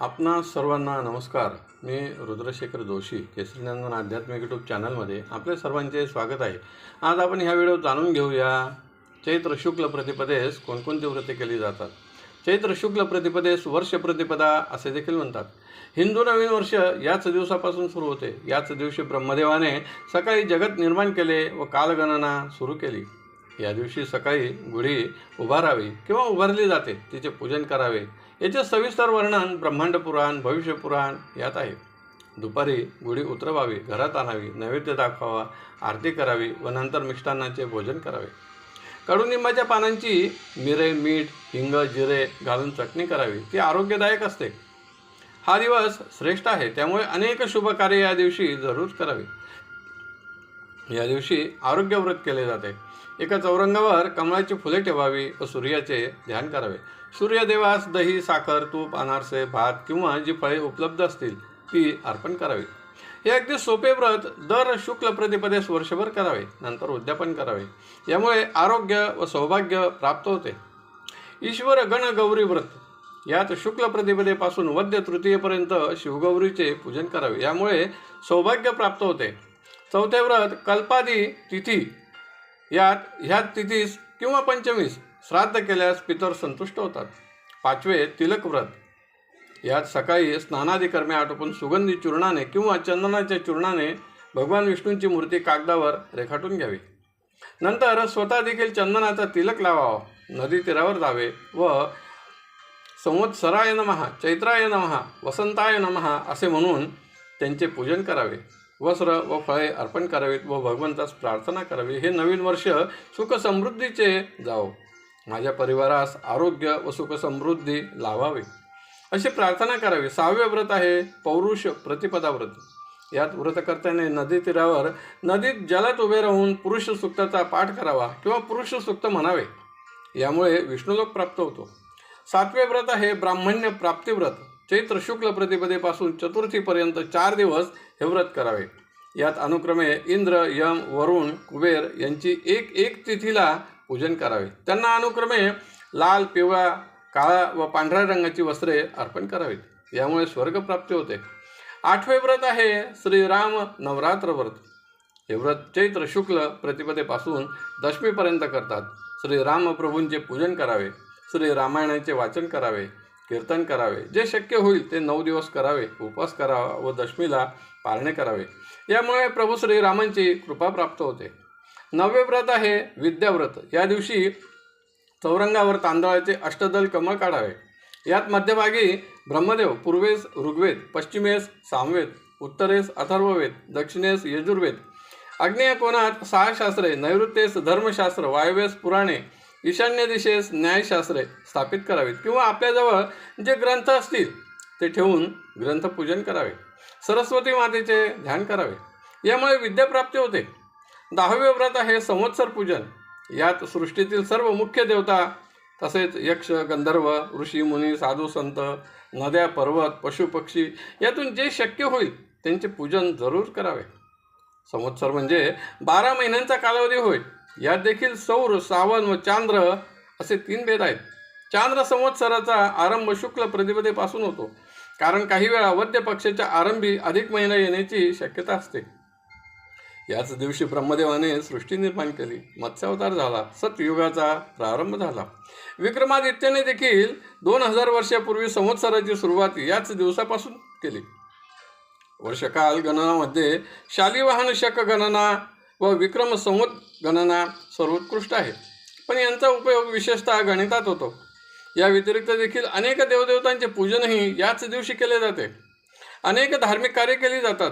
आपणा सर्वांना नमस्कार. मी रुद्रशेखर जोशी केसरीनंदन आध्यात्मिक यूट्यूब चॅनलमध्ये आपल्या सर्वांचे स्वागत आहे. आज आपण ह्या व्हिडिओ जाणून घेऊया चैत्र शुक्ल प्रतिपदेस कोणकोणती व्रते केली जातात? चैत्र शुक्ल प्रतिपदेस वर्ष प्रतिपदा असे देखील म्हणतात. हिंदू नवीन वर्ष याच दिवसापासून सुरू होते. याच दिवशी ब्रह्मदेवाने सकाळी जगत निर्माण केले व कालगणना सुरू केली. या दिवशी सकाळी गुढी उभारावी किंवा उभारली जाते. तिचे पूजन करावे. याचे सविस्तर वर्णन ब्रह्मांड पुराण भविष्य पुराण यात आहे. दुपारी गुढी उतरवावी घरात आणावी नैवेद्य दाखवावा आरती करावी व नंतर मिष्टान्नाचे भोजन करावे. कडुनिंबाच्या पानांची मिरे मीठ हिंग जिरे घालून चटणी करावी. ती आरोग्यदायक असते. हा दिवस श्रेष्ठ आहे. त्यामुळे अनेक शुभ कार्य या दिवशी जरूर करावी. या दिवशी आरोग्यव्रत केले जाते. एका चौरंगावर कमळाची फुले ठेवावी व सूर्याचे ध्यान करावे. सूर्यदेवास दही साखर तूप अनारसे भात किंवा जी फळे उपलब्ध असतील ती अर्पण करावी. हे अगदी सोपे व्रत दर शुक्ल प्रतिपदेस वर्षभर करावे नंतर उद्यापन करावे. यामुळे आरोग्य व सौभाग्य प्राप्त होते. ईश्वर गण गौरी व्रत. यात शुक्ल प्रतिपदेपासून वद्य तृतीयेपर्यंत शिवगौरीचे पूजन करावे. यामुळे सौभाग्य प्राप्त होते. चौथे व्रत कल्पादी तिथी यात ह्या तिथीस किंवा पंचमीस श्राद्ध केल्यास पितर संतुष्ट होतात. पाचवे तिलक व्रत. यात सकाळी स्नानादी कर्मे आटोपून सुगंधी चूर्णाने किंवा चंदनाच्या चूर्णाने भगवान विष्णूंची मूर्ती कागदावर रेखाटून घ्यावी. नंतर स्वतः देखील चंदनाचा तिलक लावावा. नदी तीरावर जावे व संवत्सराय नमहा चैत्राय नमहा वसंताय नमहा असे म्हणून त्यांचे पूजन करावे. वस्त्र व फळे अर्पण करावीत व भगवंतास प्रार्थना करावी हे नवीन वर्ष सुख समृद्धीचे जावो. माझ्या परिवारास आरोग्य व सुख समृद्धी अशी प्रार्थना करावी. सहावे व्रत आहे पौरुष प्रतिपदा व्रत यात व्रतकर्त्याने नदी तीरावर नदीत जलात उभे राहून पुरुष सुक्ताचा पाठ करावा किंवा पुरुष सुक्त म्हणावे. यामुळे विष्णुलोक प्राप्त होतो. सातवे व्रत आहे ब्राह्मण्य प्राप्ती व्रत चैत्र शुक्ल प्रतिपदेपासून चतुर्थीपर्यंत चार दिवस हे व्रत करावे. यात अनुक्रमे इंद्र यम वरुण कुबेर यांची एक एक तिथीला पूजन करावे. त्यांना अनुक्रमे लाल पिवळा काळा व पांढऱ्या रंगाची वस्त्रे अर्पण करावीत. यामुळे स्वर्गप्राप्ती होते. आठवे व्रत आहे श्रीराम नवरात्र व्रत. हे व्रत चैत्र शुक्ल प्रतिपदेपासून दशमीपर्यंत करतात. श्रीरामप्रभूंचे पूजन करावे. श्रीरामायणाचे वाचन करावे. कीर्तन करावे. जे शक्य होईल ते नऊ दिवस करावे. उपवास करावा व दशमीला पारणे करावे. यामुळे प्रभू श्रीरामांची कृपा प्राप्त होते. नववे व्रत आहे विद्याव्रत. या दिवशी चौरंगावर तांदळाचे अष्टदल कमळ काढावे. यात मध्यभागी ब्रह्मदेव पूर्वेस ऋग्वेद पश्चिमेस सामवेद उत्तरेस अथर्ववेद दक्षिणेस यजुर्वेद. अग्नेय कोणात सहा शास्त्रे नैऋत्येस धर्मशास्त्र वायव्येस पुराणे ईशान्य दिशेस न्यायशास्त्रे स्थापित करावीत किंवा आपल्याजवळ जे ग्रंथ असतील ते ठेवून ग्रंथपूजन करावे. सरस्वती मातेचे ध्यान करावे. यामुळे विद्याप्राप्ती होते. दहावे व्रत आहे संवत्सर पूजन. यात सृष्टीतील सर्व मुख्य देवता तसेच यक्ष गंधर्व ऋषी मुनी साधू संत नद्या पर्वत पशुपक्षी यातून जे शक्य होईल त्यांचे पूजन जरूर करावे. संवत्सर म्हणजे बारा महिन्यांचा कालावधी होईल यात देखील सौर सावन व चांद्र असे तीन भेद आहेत. चांद्र संवत्सराचा आरंभ शुक्ल प्रतिपदेपासून होतो. कारण काही वेळा वद्य पक्षाच्या आरंभी अधिक महिना येण्याची शक्यता असते. याच दिवशी ब्रह्मदेवाने सृष्टी निर्माण केली. मत्स्यावतार झाला. सतयुगाचा प्रारंभ झाला. विक्रमादित्याने देखील दोन हजार वर्षापूर्वी संवत्सराची सुरुवात याच दिवसापासून केली. वर्षकाल गणनामध्ये शालिवाहन शक गणना व विक्रम संवत गणना सर्वोत्कृष्ट आहे. पण यांचा उपयोग विशेषतः गणितात होतो. या व्यतिरिक्त देखील अनेक देवदेवतांचे पूजनही याच दिवशी केले जाते. अनेक धार्मिक कार्य केली जातात.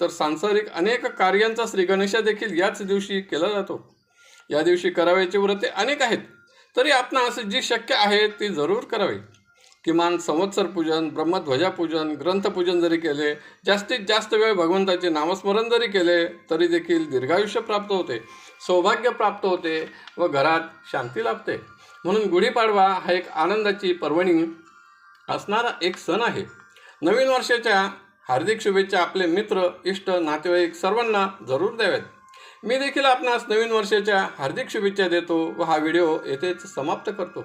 तर सांसारिक अनेक कार्यांचा श्रीगणेशा देखील याच दिवशी केला जातो. या दिवशी करावयाची व्रते अनेक आहेत. तरी आपणास जी शक्य आहे ती जरूर करावी. किमान संवत्सर पूजन ब्रह्मध्वजापूजन ग्रंथपूजन जरी केले जास्तीत जास्त वेळ भगवंताचे नामस्मरण जरी केले तरी देखील दीर्घायुष्य प्राप्त होते सौभाग्य प्राप्त होते व घरात शांती लाभते. म्हणून गुढीपाडवा हा एक आनंदाची पर्वणी असणारा एक सण आहे. नवीन वर्षाच्या हार्दिक शुभेच्छा आपले मित्र इष्ट नातेवाईक सर्वांना जरूर द्याव्यात मी देखील आपणास नवीन वर्षाच्या हार्दिक शुभेच्छा देतो व हा व्हिडिओ येथेच समाप्त करतो.